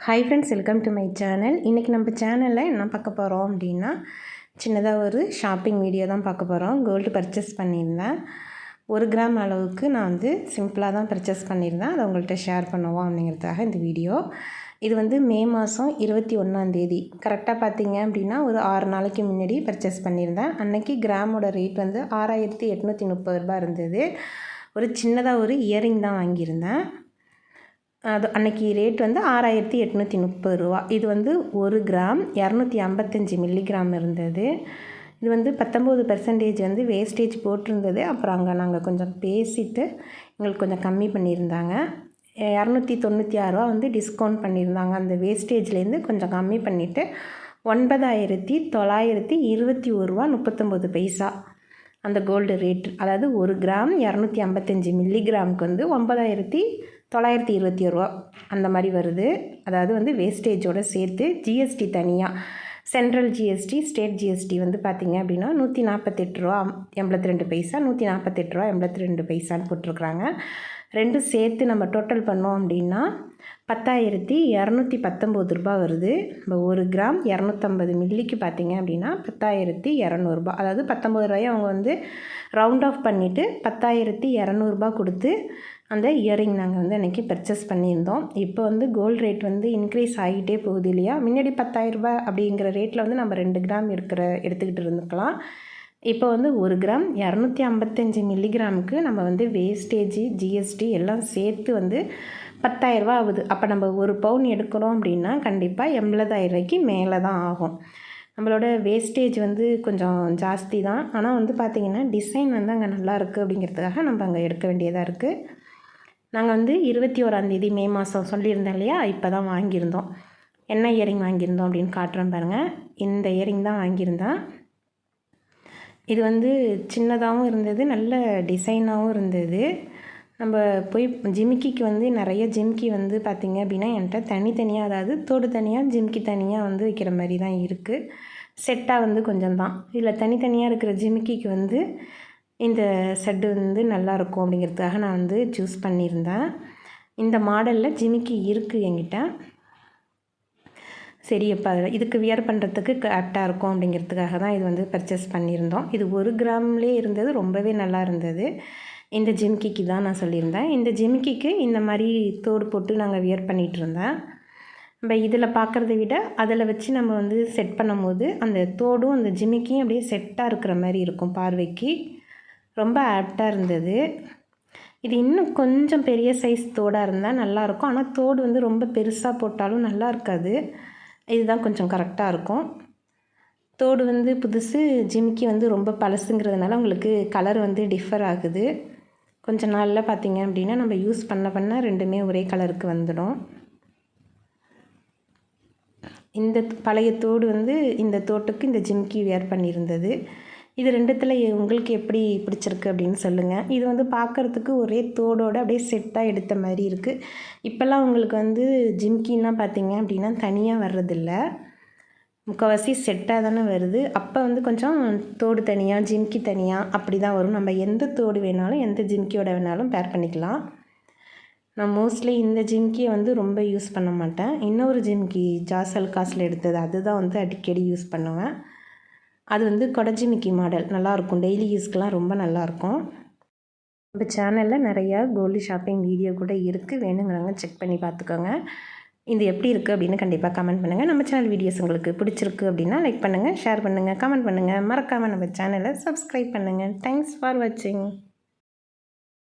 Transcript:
Hi friends welcome to my channel இன்றைக்கி நம்ம சேனலில் என்ன பார்க்க போகிறோம் அப்படின்னா சின்னதாக ஒரு ஷாப்பிங் வீடியோ தான் பார்க்க போகிறோம் கோல்டு பர்ச்சேஸ் பண்ணியிருந்தேன். ஒரு கிராம் அளவுக்கு நான் வந்து சிம்பிளாக தான் பர்ச்சேஸ் பண்ணியிருந்தேன். அதை உங்கள்கிட்ட ஷேர் பண்ணுவோம் அப்படிங்கிறதுக்காக இந்த வீடியோ இது வந்து மே மாதம் இருபத்தி ஒன்றாந்தேதி கரெக்டாக பார்த்தீங்க அப்படின்னா ஒரு ஆறு நாளைக்கு முன்னாடி பர்ச்சேஸ் பண்ணியிருந்தேன். அன்றைக்கி கிராமோட ரேட் வந்து ஆறாயிரத்தி எட்நூற்றி முப்பது ரூபாய் இருந்தது. ஒரு சின்னதாக ஒரு இயரிங் தான் வாங்கியிருந்தேன். அது அன்னைக்கு ரேட் வந்து ஆறாயிரத்தி எட்நூற்றி முப்பது ரூபா. இது வந்து ஒரு கிராம் இரநூத்தி ஐம்பத்தஞ்சு மில்லிகிராம் இருந்தது. இது வந்து பத்தொம்போது பர்சன்டேஜ் வந்து வேஸ்டேஜ் போட்டிருந்தது. அப்புறம் அங்கே நாங்கள் கொஞ்சம் பேசிவிட்டு எங்களுக்கு கொஞ்சம் கம்மி பண்ணியிருந்தாங்க. இரநூத்தி தொண்ணூற்றி ஆறுரூவா வந்து டிஸ்கவுண்ட் பண்ணியிருந்தாங்க. அந்த வேஸ்டேஜ்லேருந்து கொஞ்சம் கம்மி பண்ணிவிட்டு ஒன்பதாயிரத்தி தொள்ளாயிரத்தி இருபத்தி ஒரு ரூபா முப்பத்தொம்போது பைசா அந்த கோல்டு ரேட் அதாவது ஒரு கிராம் இரநூத்தி ஐம்பத்தஞ்சு மில்லிகிராமுக்கு வந்து ஒன்பதாயிரத்தி தொள்ளாயிரத்தி இருபத்தி ரூபா அந்த மாதிரி வருது. அதாவது வந்து வேஸ்டேஜோடு சேர்த்து ஜிஎஸ்டி தனியாக சென்ட்ரல் ஜிஎஸ்டி ஸ்டேட் ஜிஎஸ்டி வந்து பார்த்திங்க அப்படின்னா நூற்றி நாற்பத்தெட்டு ரூபா எண்பத்தி ரெண்டு பைசா நூற்றி நாற்பத்தெட்டு ரூபா எண்பத்தி ரெண்டு பைசான்னு போட்டிருக்குறாங்க. ரெண்டும் சேர்த்து நம்ம டோட்டல் பண்ணோம் அப்படின்னா பத்தாயிரத்தி இரநூத்தி பத்தொம்போது ரூபா வருது. இப்போ ஒரு கிராம் இரநூத்தம்பது மில்லிக்கு பார்த்திங்க அப்படின்னா பத்தாயிரத்தி இரநூறுபா அதாவது பத்தொம்பது ரூபாயை அவங்க வந்து ரவுண்ட் ஆஃப் பண்ணிவிட்டு பத்தாயிரத்தி இரநூறுபா கொடுத்து அந்த இயரிங் நாங்கள் வந்து அன்றைக்கி பர்ச்சேஸ் பண்ணியிருந்தோம். இப்போ வந்து கோல்டு ரேட் வந்து இன்க்ரீஸ் ஆகிட்டே போகுது இல்லையா? முன்னாடி பத்தாயிரரூபா அப்படிங்கிற ரேட்டில் வந்து நம்ம ரெண்டு கிராம் இருக்கிற எடுத்துக்கிட்டு இருந்துக்கலாம். இப்போ வந்து ஒரு கிராம் இரநூத்தி ஐம்பத்தஞ்சு மில்லிகிராமுக்கு நம்ம வந்து வேஸ்டேஜ் ஜிஎஸ்டி எல்லாம் சேர்த்து வந்து பத்தாயிரரூபா ஆகுது. அப்போ நம்ம ஒரு பவுன் எடுக்கிறோம் அப்படின்னா கண்டிப்பாக எண்பதாயிரம் ரூபாய்க்கு மேலே தான் ஆகும். நம்மளோட வேஸ்டேஜ் வந்து கொஞ்சம் ஜாஸ்தி தான். ஆனால் வந்து பார்த்திங்கன்னா டிசைன் வந்து அங்கே நல்லா இருக்குது அப்படிங்கிறதுக்காக நம்ம அங்கே எடுக்க வேண்டியதாக இருக்குது நாங்கள் வந்து இருபத்தி ஓராந்தேதி மே மாதம் சொல்லியிருந்தோம் இல்லையா? இப்போ தான் வாங்கியிருந்தோம். என்ன இயரிங் வாங்கியிருந்தோம் அப்படின்னு காட்டுறேன் பாருங்கள் இந்த இயரிங் தான் வாங்கியிருந்தேன். இது வந்து சின்னதாகவும் இருந்தது நல்ல டிசைனாகவும் இருந்தது. நம்ம போய் ஜிமிக்கிக்கு வந்து நிறைய ஜிம்கி வந்து பார்த்திங்க அப்படின்னா என்கிட்ட தனித்தனியாக அதாவது தோடு தனியாக ஜிம்கி தனியாக வந்து வைக்கிற மாதிரி தான் இருக்குது செட்டாக வந்து கொஞ்சம் தான். இதில் தனித்தனியாக இருக்கிற ஜிமிக்கிக்கு வந்து இந்த செட்டு வந்து நல்லாயிருக்கும் அப்படிங்கிறதுக்காக நான் வந்து சூஸ் பண்ணியிருந்தேன். இந்த மாடலில் ஜிமிக்கி இருக்குது என்கிட்ட. சரி அப்போ இதுக்கு வியர் பண்ணுறதுக்கு கரெக்டாக இருக்கும் அப்படிங்கிறதுக்காக தான் இது வந்து பர்ச்சேஸ் பண்ணியிருந்தோம். இது ஒரு கிராம்லேயே இருந்தது ரொம்பவே நல்லா இருந்தது. இந்த ஜிமிக்கிக்கு தான் நான் சொல்லியிருந்தேன். இந்த ஜிமிக்கிக்கு இந்த மாதிரி தோடு போட்டு நாங்கள் வியர் பண்ணிகிட்டு இருந்தேன். நம்ம இதில் பார்க்குறத விட அதில் வச்சு நம்ம வந்து செட் பண்ணும்போது அந்த தோடும் அந்த ஜிமிக்கியும் அப்படியே செட்டாக இருக்கிற மாதிரி இருக்கும் பார்வைக்கு. ரொம்ப ஆப்டாக இருந்தது. இது இன்னும் கொஞ்சம் பெரிய சைஸ் தோடாக இருந்தால் நல்லாயிருக்கும் ஆனால் தோடு வந்து ரொம்ப பெருசாக போட்டாலும் நல்லா இருக்காது. இதுதான் கொஞ்சம் கரெக்டாக இருக்கும். தோடு வந்து புதுசு ஜிமிக்கி வந்து ரொம்ப பழசுங்கிறதுனால உங்களுக்கு கலர் வந்து டிஃபர் ஆகுது. கொஞ்சம் நாளில் பார்த்திங்க அப்படின்னா நம்ம யூஸ் பண்ண பண்ண ரெண்டுமே ஒரே கலருக்கு வந்துடும். இந்த பழைய தோடு வந்து இந்த தோட்டுக்கு இந்த ஜிம்கி வேர் பண்ணியிருந்தது. இது ரெண்டுத்தில் உங்களுக்கு எப்படி பிடிச்சிருக்கு அப்படின்னு சொல்லுங்கள் இது வந்து பார்க்குறதுக்கு ஒரே தோடோடு அப்படியே செட்டாக எடுத்த மாதிரி இருக்குது இப்போல்லாம் உங்களுக்கு வந்து ஜிம்கின்லாம் பார்த்தீங்க அப்படின்னா தனியாக வர்றதில்ல. முக்கால்வாசி செட்டாக தானே வருது. அப்போ வந்து கொஞ்சம் தோடு தனியாக ஜிம்கி தனியாக அப்படி தான் வரும். நம்ம எந்த தோடு வேணாலும் எந்த ஜிம்கியோட வேணாலும் பேர் பண்ணிக்கலாம். நான் மோஸ்ட்லி இந்த ஜிம்கியை வந்து ரொம்ப யூஸ் பண்ண மாட்டேன். இன்னொரு ஜிம்கி ஜாசல் காசில் எடுத்தது அதுதான் வந்து அடிக்கடி யூஸ் பண்ணுவேன். அது வந்து கொடஜிமிக்கி மாடல். நல்லாயிருக்கும் டெய்லி யூஸ்க்கெலாம் ரொம்ப நல்லாயிருக்கும் நம்ம சேனலில் நிறையா கோல்டு ஷாப்பிங் வீடியோ கூட இருக்குது வேணுங்கிறவங்க செக் பண்ணி பார்த்துக்கோங்க. இது எப்படி இருக்குது அப்படின்னு கண்டிப்பாக கமெண்ட் பண்ணுங்கள் நம்ம சேனல் வீடியோஸ் உங்களுக்கு பிடிச்சிருக்கு அப்படின்னா லைக் பண்ணுங்கள் ஷேர் பண்ணுங்கள் கமெண்ட் பண்ணுங்கள் மறக்காமல் நம்ம சேனலை சப்ஸ்கிரைப் பண்ணுங்கள் தேங்க்ஸ் ஃபார் வாட்சிங்